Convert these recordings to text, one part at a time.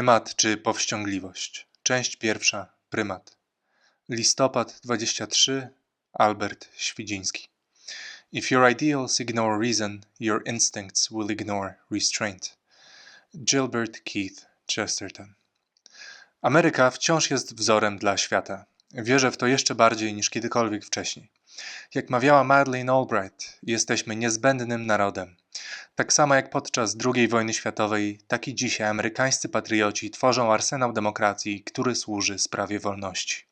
Prymat czy powściągliwość? Część pierwsza. Prymat. Listopad 23. Albert Świdziński. If your ideals ignore reason, your instincts will ignore restraint. Gilbert Keith Chesterton. Ameryka wciąż jest wzorem dla świata. Wierzę w to jeszcze bardziej niż kiedykolwiek wcześniej. Jak mawiała Madeleine Albright, jesteśmy niezbędnym narodem. Tak samo jak podczas II wojny światowej, tak i dzisiaj amerykańscy patrioci tworzą arsenał demokracji, który służy sprawie wolności.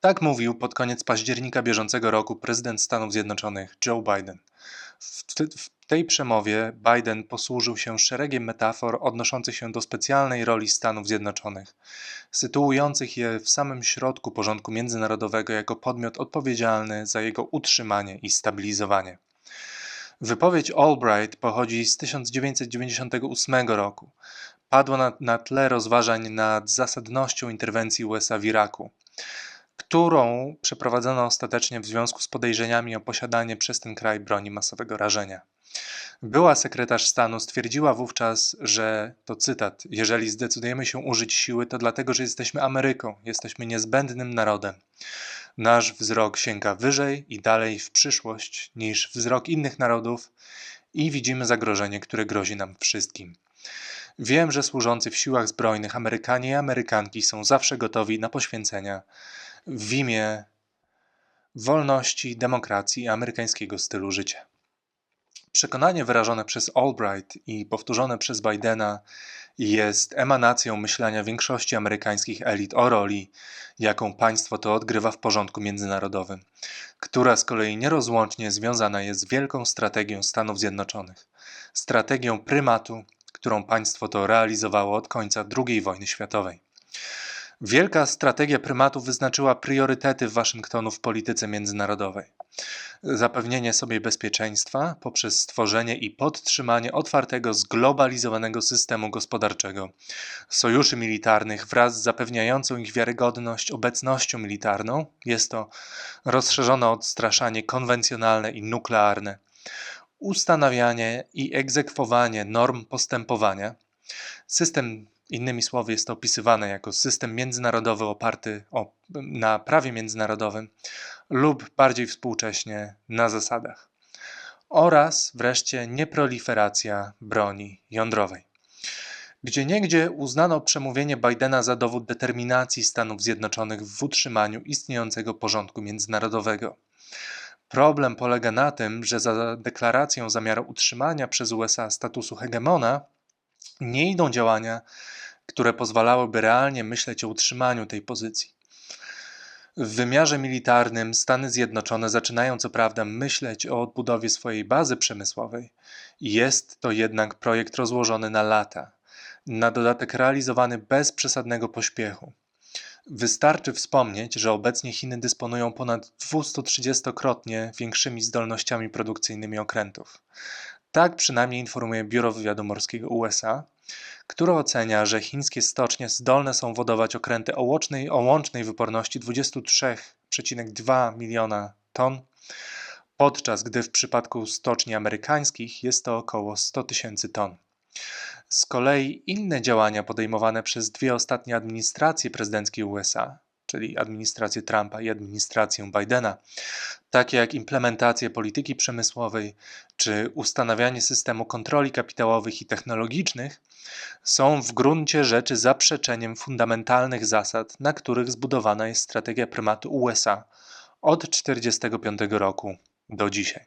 Tak mówił pod koniec października bieżącego roku prezydent Stanów Zjednoczonych Joe Biden. W, w tej przemowie Biden posłużył się szeregiem metafor odnoszących się do specjalnej roli Stanów Zjednoczonych, sytuujących je w samym środku porządku międzynarodowego jako podmiot odpowiedzialny za jego utrzymanie i stabilizowanie. Wypowiedź Albright pochodzi z 1998 roku. Padła na, na tle rozważań nad zasadnością interwencji USA w Iraku którą przeprowadzono ostatecznie w związku z podejrzeniami o posiadanie przez ten kraj broni masowego rażenia. Była sekretarz stanu stwierdziła wówczas, że to cytat: Jeżeli zdecydujemy się użyć siły, to dlatego, że jesteśmy Ameryką, jesteśmy niezbędnym narodem. Nasz wzrok sięga wyżej i dalej w przyszłość niż wzrok innych narodów i widzimy zagrożenie, które grozi nam wszystkim. Wiem, że służący w siłach zbrojnych Amerykanie i Amerykanki są zawsze gotowi na poświęcenia w imię wolności, demokracji i amerykańskiego stylu życia. Przekonanie wyrażone przez Albright i powtórzone przez Bidena jest emanacją myślenia większości amerykańskich elit o roli, jaką państwo to odgrywa w porządku międzynarodowym, która z kolei nierozłącznie związana jest z wielką strategią Stanów Zjednoczonych strategią prymatu, którą państwo to realizowało od końca II wojny światowej. Wielka strategia prymatu wyznaczyła priorytety Waszyngtonu w polityce międzynarodowej. Zapewnienie sobie bezpieczeństwa poprzez stworzenie i podtrzymanie otwartego, zglobalizowanego systemu gospodarczego, sojuszy militarnych wraz z zapewniającą ich wiarygodność obecnością militarną, jest to rozszerzone odstraszanie konwencjonalne i nuklearne, ustanawianie i egzekwowanie norm postępowania, system Innymi słowy, jest to opisywane jako system międzynarodowy oparty o, na prawie międzynarodowym lub bardziej współcześnie na zasadach. Oraz wreszcie nieproliferacja broni jądrowej. Gdzie niegdzie uznano przemówienie Bidena za dowód determinacji Stanów Zjednoczonych w utrzymaniu istniejącego porządku międzynarodowego. Problem polega na tym, że za deklaracją zamiaru utrzymania przez USA statusu hegemona nie idą działania, które pozwalałyby realnie myśleć o utrzymaniu tej pozycji. W wymiarze militarnym Stany Zjednoczone zaczynają co prawda myśleć o odbudowie swojej bazy przemysłowej. Jest to jednak projekt rozłożony na lata, na dodatek realizowany bez przesadnego pośpiechu. Wystarczy wspomnieć, że obecnie Chiny dysponują ponad 230-krotnie większymi zdolnościami produkcyjnymi okrętów. Tak przynajmniej informuje Biuro Wywiadu Morskiego USA, które ocenia, że chińskie stocznie zdolne są wodować okręty o łącznej, o łącznej wyporności 23,2 miliona ton, podczas gdy w przypadku stoczni amerykańskich jest to około 100 tysięcy ton. Z kolei inne działania podejmowane przez dwie ostatnie administracje prezydenckie USA czyli administrację Trumpa i administrację Bidena, takie jak implementacja polityki przemysłowej czy ustanawianie systemu kontroli kapitałowych i technologicznych, są w gruncie rzeczy zaprzeczeniem fundamentalnych zasad, na których zbudowana jest strategia prymatu USA od 1945 roku do dzisiaj.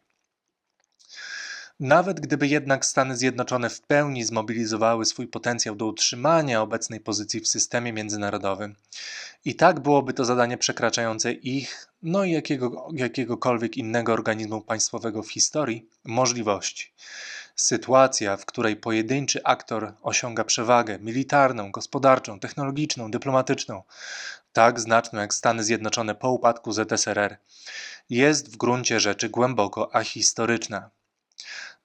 Nawet gdyby jednak Stany Zjednoczone w pełni zmobilizowały swój potencjał do utrzymania obecnej pozycji w systemie międzynarodowym, i tak byłoby to zadanie przekraczające ich, no i jakiego, jakiegokolwiek innego organizmu państwowego w historii, możliwości. Sytuacja, w której pojedynczy aktor osiąga przewagę militarną, gospodarczą, technologiczną, dyplomatyczną, tak znaczną jak Stany Zjednoczone po upadku ZSRR, jest w gruncie rzeczy głęboko ahistoryczna.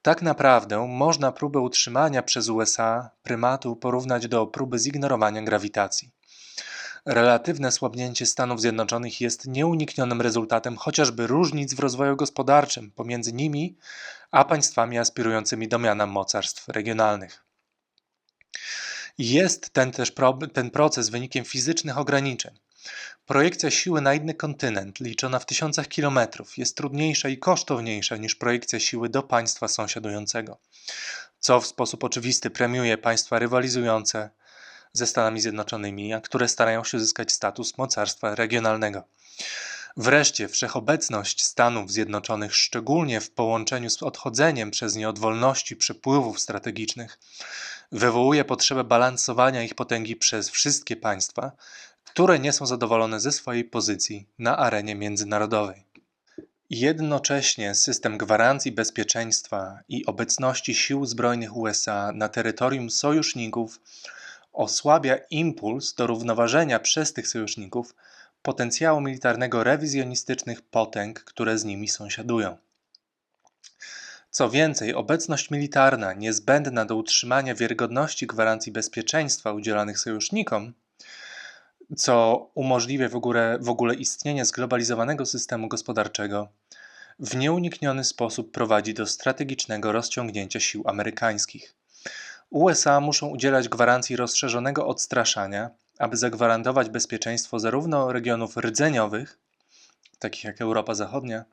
Tak naprawdę można próbę utrzymania przez USA prymatu porównać do próby zignorowania grawitacji. Relatywne słabnięcie Stanów Zjednoczonych jest nieuniknionym rezultatem chociażby różnic w rozwoju gospodarczym pomiędzy nimi a państwami aspirującymi do miana mocarstw regionalnych. Jest ten też ten proces wynikiem fizycznych ograniczeń. Projekcja siły na inny kontynent, liczona w tysiącach kilometrów, jest trudniejsza i kosztowniejsza niż projekcja siły do państwa sąsiadującego, co w sposób oczywisty premiuje państwa rywalizujące ze Stanami Zjednoczonymi, a które starają się uzyskać status mocarstwa regionalnego. Wreszcie wszechobecność Stanów Zjednoczonych, szczególnie w połączeniu z odchodzeniem przez nie od wolności przepływów strategicznych, wywołuje potrzebę balansowania ich potęgi przez wszystkie państwa, które nie są zadowolone ze swojej pozycji na arenie międzynarodowej. Jednocześnie system gwarancji bezpieczeństwa i obecności sił zbrojnych USA na terytorium sojuszników osłabia impuls do równoważenia przez tych sojuszników potencjału militarnego rewizjonistycznych potęg, które z nimi sąsiadują. Co więcej, obecność militarna niezbędna do utrzymania wiarygodności gwarancji bezpieczeństwa udzielanych sojusznikom, co umożliwia w ogóle, w ogóle istnienie zglobalizowanego systemu gospodarczego, w nieunikniony sposób prowadzi do strategicznego rozciągnięcia sił amerykańskich. USA muszą udzielać gwarancji rozszerzonego odstraszania, aby zagwarantować bezpieczeństwo zarówno regionów rdzeniowych, takich jak Europa Zachodnia,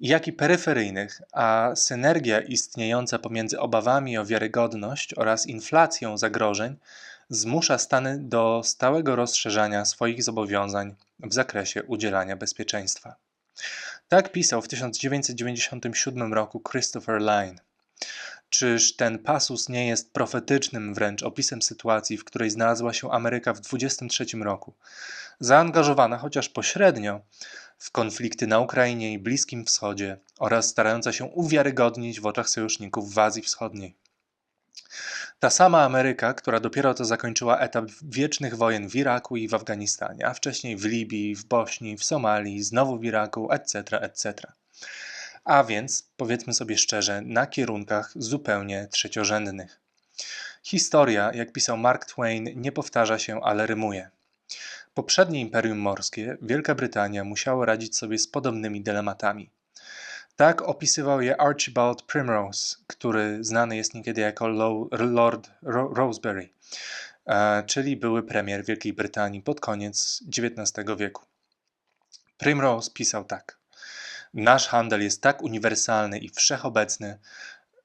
jak i peryferyjnych, a synergia istniejąca pomiędzy obawami o wiarygodność oraz inflacją zagrożeń zmusza Stany do stałego rozszerzania swoich zobowiązań w zakresie udzielania bezpieczeństwa. Tak pisał w 1997 roku Christopher Line. Czyż ten pasus nie jest profetycznym wręcz opisem sytuacji, w której znalazła się Ameryka w 23 roku, zaangażowana chociaż pośrednio w konflikty na Ukrainie i Bliskim Wschodzie oraz starająca się uwiarygodnić w oczach sojuszników w Azji Wschodniej? Ta sama Ameryka, która dopiero to zakończyła etap wiecznych wojen w Iraku i w Afganistanie, a wcześniej w Libii, w Bośni, w Somalii, znowu w Iraku, etc., etc. A więc, powiedzmy sobie szczerze, na kierunkach zupełnie trzeciorzędnych. Historia, jak pisał Mark Twain, nie powtarza się, ale rymuje. Poprzednie imperium morskie, Wielka Brytania, musiało radzić sobie z podobnymi dylematami. Tak opisywał je Archibald Primrose, który znany jest niekiedy jako Lord Rosebery, e, czyli były premier Wielkiej Brytanii pod koniec XIX wieku. Primrose pisał tak. Nasz handel jest tak uniwersalny i wszechobecny,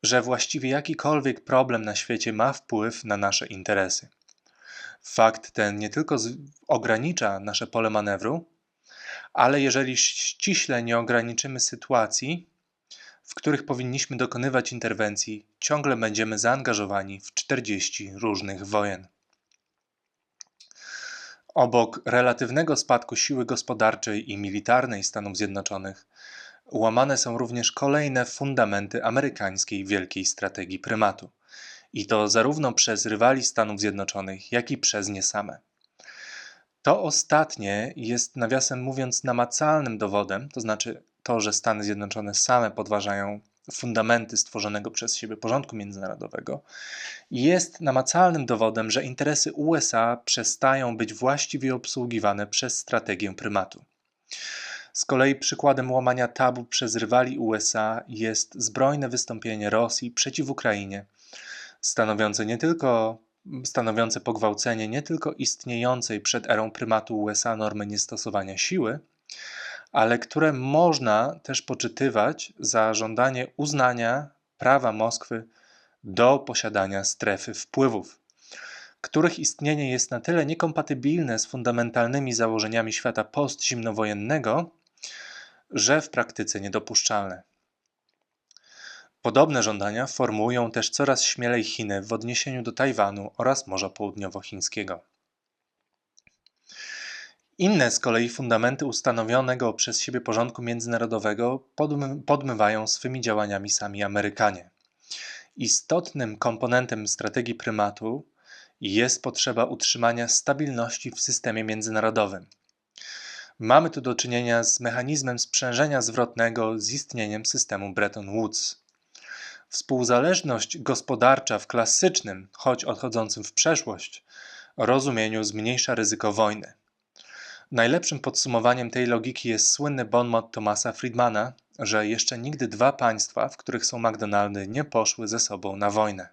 że właściwie jakikolwiek problem na świecie ma wpływ na nasze interesy. Fakt ten nie tylko ogranicza nasze pole manewru, ale jeżeli ściśle nie ograniczymy sytuacji, w których powinniśmy dokonywać interwencji, ciągle będziemy zaangażowani w 40 różnych wojen. Obok relatywnego spadku siły gospodarczej i militarnej Stanów Zjednoczonych, łamane są również kolejne fundamenty amerykańskiej wielkiej strategii prymatu. I to zarówno przez rywali Stanów Zjednoczonych, jak i przez nie same. To ostatnie jest, nawiasem mówiąc, namacalnym dowodem, to znaczy to, że Stany Zjednoczone same podważają fundamenty stworzonego przez siebie porządku międzynarodowego, jest namacalnym dowodem, że interesy USA przestają być właściwie obsługiwane przez strategię prymatu. Z kolei przykładem łamania tabu przez rywali USA jest zbrojne wystąpienie Rosji przeciw Ukrainie, stanowiące nie tylko stanowiące pogwałcenie nie tylko istniejącej przed erą prymatu USA normy niestosowania siły, ale które można też poczytywać za żądanie uznania prawa Moskwy do posiadania strefy wpływów, których istnienie jest na tyle niekompatybilne z fundamentalnymi założeniami świata postzimnowojennego, że w praktyce niedopuszczalne. Podobne żądania formułują też coraz śmielej Chiny w odniesieniu do Tajwanu oraz Morza Południowochińskiego. Inne z kolei fundamenty ustanowionego przez siebie porządku międzynarodowego podmywają swymi działaniami sami Amerykanie. Istotnym komponentem strategii prymatu jest potrzeba utrzymania stabilności w systemie międzynarodowym. Mamy tu do czynienia z mechanizmem sprzężenia zwrotnego z istnieniem systemu Bretton Woods. Współzależność gospodarcza w klasycznym, choć odchodzącym w przeszłość, rozumieniu zmniejsza ryzyko wojny. Najlepszym podsumowaniem tej logiki jest słynny bon mot Thomasa Friedmana, że jeszcze nigdy dwa państwa, w których są McDonaldy, nie poszły ze sobą na wojnę.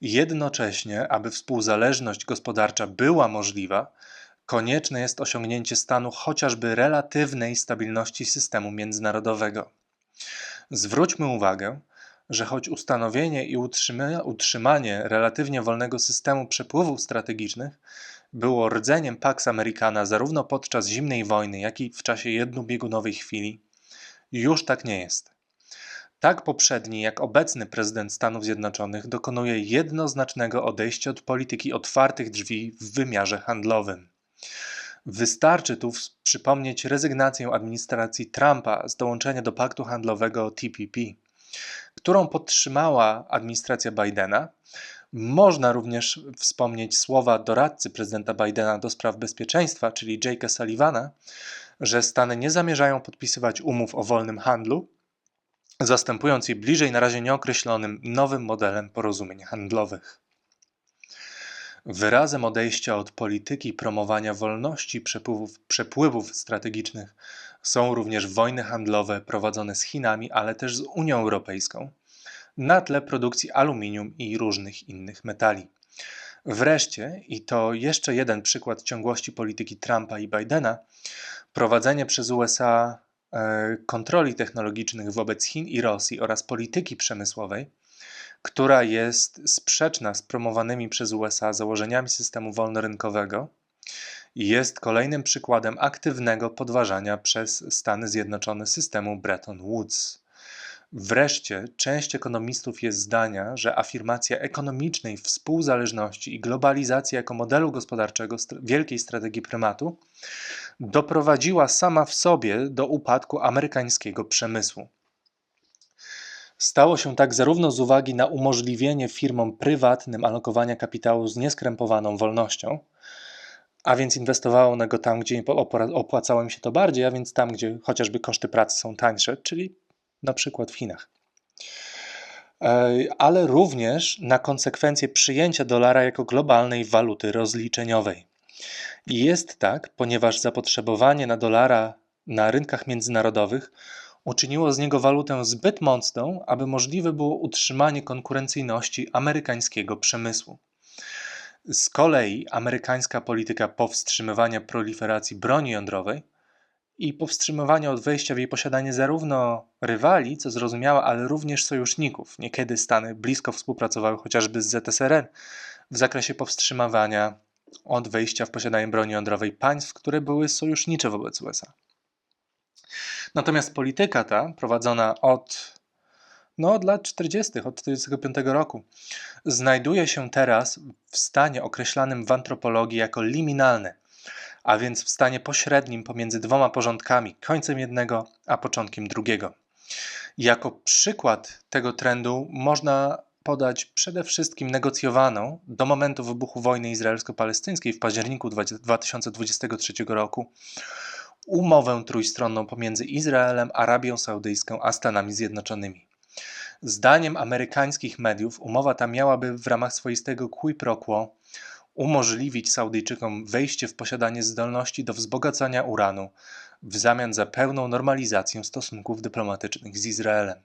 Jednocześnie, aby współzależność gospodarcza była możliwa, konieczne jest osiągnięcie stanu chociażby relatywnej stabilności systemu międzynarodowego. Zwróćmy uwagę, że choć ustanowienie i utrzymanie relatywnie wolnego systemu przepływów strategicznych było rdzeniem Pax Americana zarówno podczas zimnej wojny, jak i w czasie jednobiegunowej chwili, już tak nie jest. Tak poprzedni, jak obecny prezydent Stanów Zjednoczonych dokonuje jednoznacznego odejścia od polityki otwartych drzwi w wymiarze handlowym. Wystarczy tu przypomnieć rezygnację administracji Trumpa z dołączenia do paktu handlowego TPP, którą podtrzymała administracja Bidena. Można również wspomnieć słowa doradcy prezydenta Bidena do spraw bezpieczeństwa, czyli Jake'a Sullivana, że Stany nie zamierzają podpisywać umów o wolnym handlu, zastępując je bliżej na razie nieokreślonym nowym modelem porozumień handlowych. Wyrazem odejścia od polityki promowania wolności przepływów, przepływów strategicznych są również wojny handlowe prowadzone z Chinami, ale też z Unią Europejską na tle produkcji aluminium i różnych innych metali. Wreszcie, i to jeszcze jeden przykład ciągłości polityki Trumpa i Bidena, prowadzenie przez USA e, kontroli technologicznych wobec Chin i Rosji oraz polityki przemysłowej która jest sprzeczna z promowanymi przez USA założeniami systemu wolnorynkowego jest kolejnym przykładem aktywnego podważania przez Stany Zjednoczone systemu Bretton Woods. Wreszcie, część ekonomistów jest zdania, że afirmacja ekonomicznej współzależności i globalizacji jako modelu gospodarczego wielkiej strategii prymatu doprowadziła sama w sobie do upadku amerykańskiego przemysłu. Stało się tak zarówno z uwagi na umożliwienie firmom prywatnym alokowania kapitału z nieskrępowaną wolnością, a więc inwestowało one go tam, gdzie opłacało im się to bardziej, a więc tam, gdzie chociażby koszty pracy są tańsze, czyli na przykład w Chinach. E, ale również na konsekwencje przyjęcia dolara jako globalnej waluty rozliczeniowej. I jest tak, ponieważ zapotrzebowanie na dolara na rynkach międzynarodowych uczyniło z niego walutę zbyt mocną, aby możliwe było utrzymanie konkurencyjności amerykańskiego przemysłu. Z kolei amerykańska polityka powstrzymywania proliferacji broni jądrowej i powstrzymywania od wejścia w jej posiadanie zarówno rywali, co zrozumiałe, ale również sojuszników. Niekiedy Stany blisko współpracowały chociażby z ZSRR w zakresie powstrzymywania od wejścia w posiadanie broni jądrowej państw, które były sojusznicze wobec USA. Natomiast polityka ta, prowadzona od, no, od lat 40., od 1945 roku, znajduje się teraz w stanie określanym w antropologii jako liminalny, a więc w stanie pośrednim pomiędzy dwoma porządkami, końcem jednego a początkiem drugiego. Jako przykład tego trendu można podać przede wszystkim negocjowaną do momentu wybuchu wojny izraelsko-palestyńskiej w październiku 2023 roku umowę trójstronną pomiędzy Izraelem, Arabią Saudyjską a Stanami Zjednoczonymi. Zdaniem amerykańskich mediów umowa ta miałaby w ramach swoistego qui pro quo umożliwić Saudyjczykom wejście w posiadanie zdolności do wzbogacania uranu w zamian za pełną normalizację stosunków dyplomatycznych z Izraelem.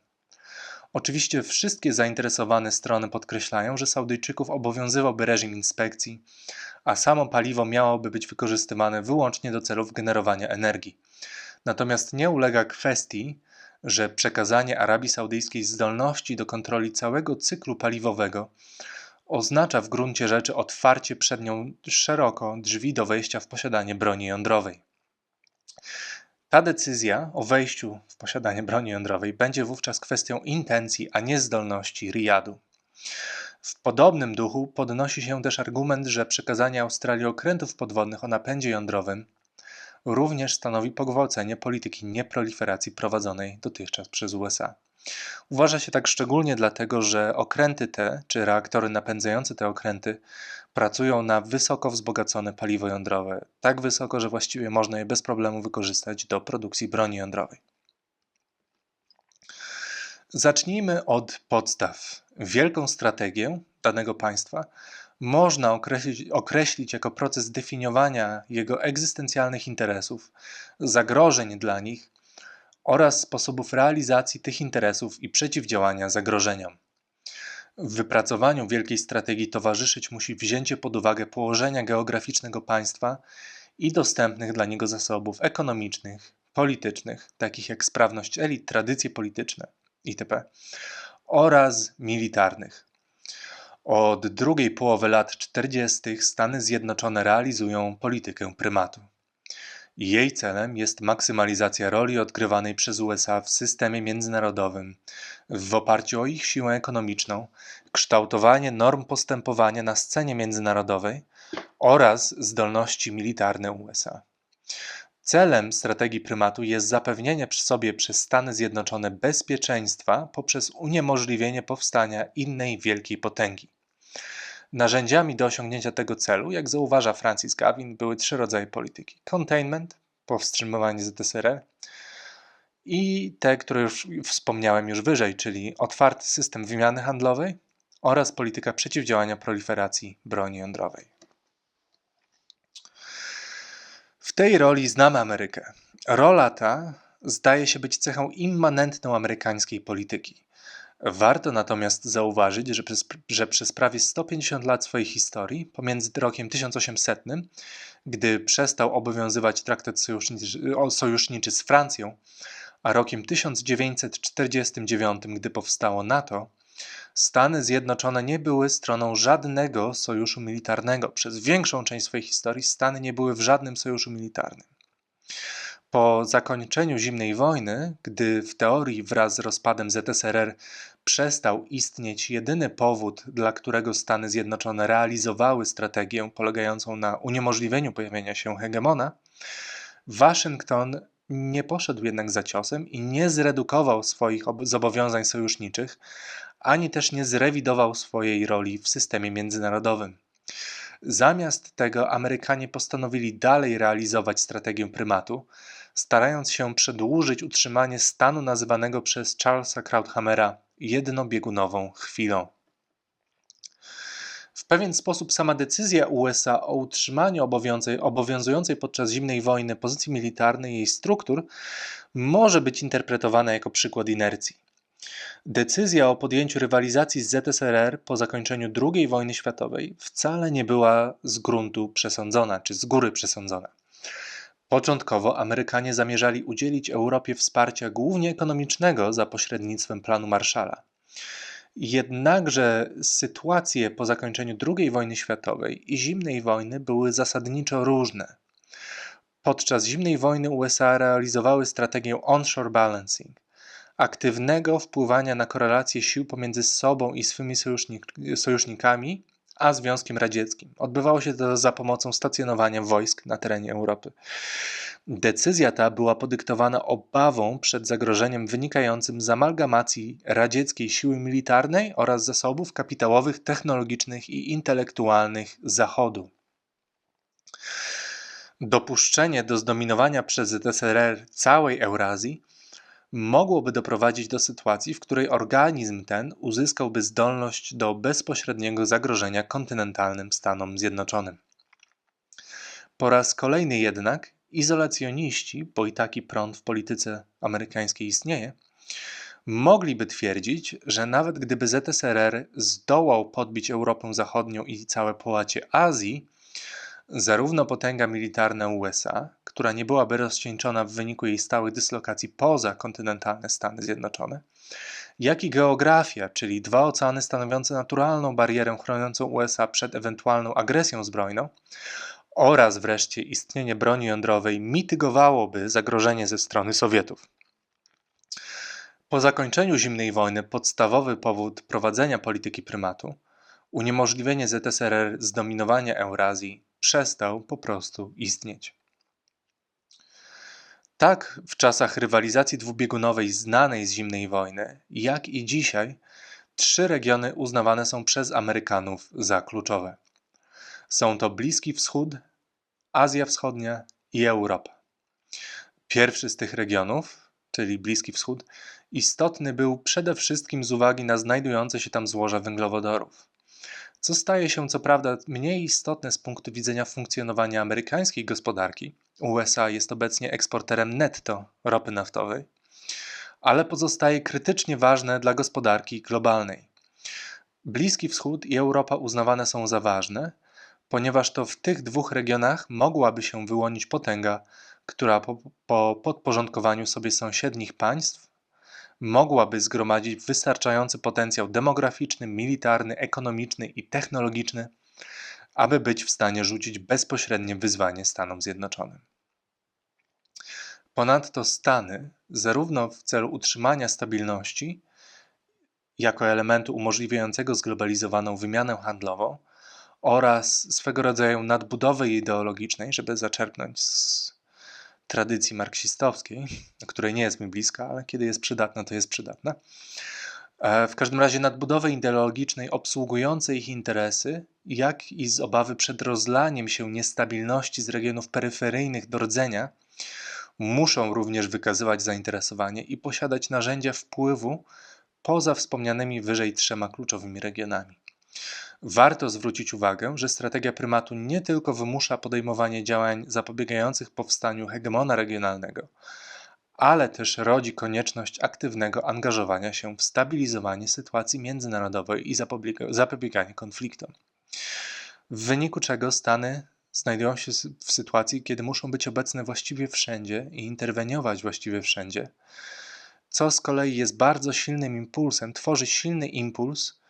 Oczywiście wszystkie zainteresowane strony podkreślają, że Saudyjczyków obowiązywałby reżim inspekcji, a samo paliwo miałoby być wykorzystywane wyłącznie do celów generowania energii. Natomiast nie ulega kwestii, że przekazanie Arabii Saudyjskiej zdolności do kontroli całego cyklu paliwowego oznacza w gruncie rzeczy otwarcie przed nią szeroko drzwi do wejścia w posiadanie broni jądrowej. Ta decyzja o wejściu w posiadanie broni jądrowej będzie wówczas kwestią intencji, a nie zdolności Riyadu. W podobnym duchu podnosi się też argument, że przekazanie Australii okrętów podwodnych o napędzie jądrowym również stanowi pogwałcenie polityki nieproliferacji prowadzonej dotychczas przez USA. Uważa się tak szczególnie dlatego, że okręty te, czy reaktory napędzające te okręty, pracują na wysoko wzbogacone paliwo jądrowe, tak wysoko, że właściwie można je bez problemu wykorzystać do produkcji broni jądrowej. Zacznijmy od podstaw. Wielką strategię danego państwa można określić, określić, jako proces definiowania jego egzystencjalnych interesów, zagrożeń dla nich oraz sposobów realizacji tych interesów i przeciwdziałania zagrożeniom. W wypracowaniu wielkiej strategii towarzyszyć musi wzięcie pod uwagę położenia geograficznego państwa i dostępnych dla niego zasobów ekonomicznych, politycznych, takich jak sprawność elit, tradycje polityczne itp., oraz militarnych. Od drugiej połowy lat 40. Stany Zjednoczone realizują politykę prymatu. Jej celem jest maksymalizacja roli odgrywanej przez USA w systemie międzynarodowym w oparciu o ich siłę ekonomiczną, kształtowanie norm postępowania na scenie międzynarodowej oraz zdolności militarne USA. Celem strategii prymatu jest zapewnienie przy sobie przez Stany Zjednoczone bezpieczeństwa poprzez uniemożliwienie powstania innej wielkiej potęgi. Narzędziami do osiągnięcia tego celu, jak zauważa Francis Gavin, były trzy rodzaje polityki: containment, powstrzymywanie ZSRR, i te, które już wspomniałem już wyżej, czyli otwarty system wymiany handlowej oraz polityka przeciwdziałania proliferacji broni jądrowej. W tej roli znamy Amerykę. Rola ta zdaje się być cechą immanentną amerykańskiej polityki. Warto natomiast zauważyć, że przez, że przez prawie 150 lat swojej historii, pomiędzy rokiem 1800, gdy przestał obowiązywać traktat sojuszniczy, sojuszniczy z Francją, a rokiem 1949, gdy powstało NATO, Stany Zjednoczone nie były stroną żadnego sojuszu militarnego. Przez większą część swojej historii Stany nie były w żadnym sojuszu militarnym. Po zakończeniu zimnej wojny, gdy w teorii wraz z rozpadem ZSRR przestał istnieć jedyny powód, dla którego Stany Zjednoczone realizowały strategię polegającą na uniemożliwieniu pojawienia się hegemona, Waszyngton nie poszedł jednak za ciosem i nie zredukował swoich zobowiązań sojuszniczych, ani też nie zrewidował swojej roli w systemie międzynarodowym. Zamiast tego Amerykanie postanowili dalej realizować strategię prymatu, starając się przedłużyć utrzymanie stanu nazywanego przez Charlesa Krauthammera jednobiegunową chwilą. W pewien sposób sama decyzja USA o utrzymaniu obowiązującej podczas zimnej wojny pozycji militarnej i jej struktur może być interpretowana jako przykład inercji. Decyzja o podjęciu rywalizacji z ZSRR po zakończeniu II wojny światowej wcale nie była z gruntu przesądzona czy z góry przesądzona. Początkowo Amerykanie zamierzali udzielić Europie wsparcia głównie ekonomicznego za pośrednictwem planu Marshalla. Jednakże sytuacje po zakończeniu II wojny światowej i zimnej wojny były zasadniczo różne. Podczas zimnej wojny USA realizowały strategię onshore balancing, aktywnego wpływania na korelację sił pomiędzy sobą i swymi sojusznik sojusznikami, a Związkiem Radzieckim. Odbywało się to za pomocą stacjonowania wojsk na terenie Europy. Decyzja ta była podyktowana obawą przed zagrożeniem wynikającym z amalgamacji radzieckiej siły militarnej oraz zasobów kapitałowych, technologicznych i intelektualnych Zachodu. Dopuszczenie do zdominowania przez ZSRR całej Eurazji mogłoby doprowadzić do sytuacji, w której organizm ten uzyskałby zdolność do bezpośredniego zagrożenia kontynentalnym Stanom Zjednoczonym. Po raz kolejny jednak izolacjoniści, bo i taki prąd w polityce amerykańskiej istnieje, mogliby twierdzić, że nawet gdyby ZSRR zdołał podbić Europę Zachodnią i całe połacie Azji, zarówno potęga militarna USA, która nie byłaby rozcieńczona w wyniku jej stałych dyslokacji poza kontynentalne Stany Zjednoczone, jak i geografia, czyli dwa oceany stanowiące naturalną barierę chroniącą USA przed ewentualną agresją zbrojną, oraz wreszcie istnienie broni jądrowej mitygowałoby zagrożenie ze strony Sowietów. Po zakończeniu zimnej wojny podstawowy powód prowadzenia polityki prymatu, uniemożliwienie ZSRR zdominowania Eurazji, przestał po prostu istnieć. Tak w czasach rywalizacji dwubiegunowej znanej z zimnej wojny, jak i dzisiaj, trzy regiony uznawane są przez Amerykanów za kluczowe. Są to Bliski Wschód, Azja Wschodnia i Europa. Pierwszy z tych regionów, czyli Bliski Wschód, istotny był przede wszystkim z uwagi na znajdujące się tam złoża węglowodorów. Co staje się co prawda mniej istotne z punktu widzenia funkcjonowania amerykańskiej gospodarki. USA jest obecnie eksporterem netto ropy naftowej, ale pozostaje krytycznie ważne dla gospodarki globalnej. Bliski Wschód i Europa uznawane są za ważne, ponieważ to w tych dwóch regionach mogłaby się wyłonić potęga, która po, po podporządkowaniu sobie sąsiednich państw mogłaby zgromadzić wystarczający potencjał demograficzny, militarny, ekonomiczny i technologiczny, aby być w stanie rzucić bezpośrednie wyzwanie Stanom Zjednoczonym. Ponadto Stany, zarówno w celu utrzymania stabilności, jako elementu umożliwiającego zglobalizowaną wymianę handlową oraz swego rodzaju nadbudowy ideologicznej, żeby zaczerpnąć z tradycji marksistowskiej, której nie jest mi bliska, ale kiedy jest przydatna, to jest przydatna. E, w każdym razie nadbudowy ideologicznej obsługującej ich interesy, jak i z obawy przed rozlaniem się niestabilności z regionów peryferyjnych do rdzenia, muszą również wykazywać zainteresowanie i posiadać narzędzia wpływu poza wspomnianymi wyżej trzema kluczowymi regionami. Warto zwrócić uwagę, że strategia prymatu nie tylko wymusza podejmowanie działań zapobiegających powstaniu hegemona regionalnego, ale też rodzi konieczność aktywnego angażowania się w stabilizowanie sytuacji międzynarodowej i zapobieganie konfliktom. W wyniku czego Stany znajdują się w sytuacji, kiedy muszą być obecne właściwie wszędzie i interweniować właściwie wszędzie, co z kolei jest bardzo silnym impulsem, tworzy silny impuls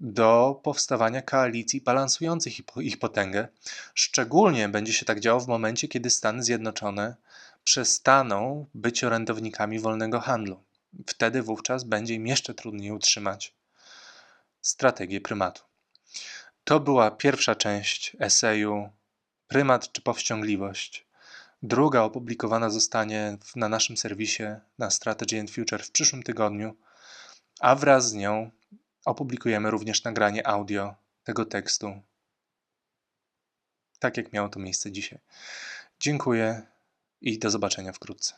do powstawania koalicji balansujących ich potęgę. Szczególnie będzie się tak działo w momencie, kiedy Stany Zjednoczone przestaną być orędownikami wolnego handlu. Wtedy wówczas będzie im jeszcze trudniej utrzymać strategię prymatu. To była pierwsza część eseju Prymat czy powściągliwość. Druga opublikowana zostanie na naszym serwisie na Strategy and Future w przyszłym tygodniu, a wraz z nią opublikujemy również nagranie audio tego tekstu, tak jak miało to miejsce dzisiaj. Dziękuję i do zobaczenia wkrótce.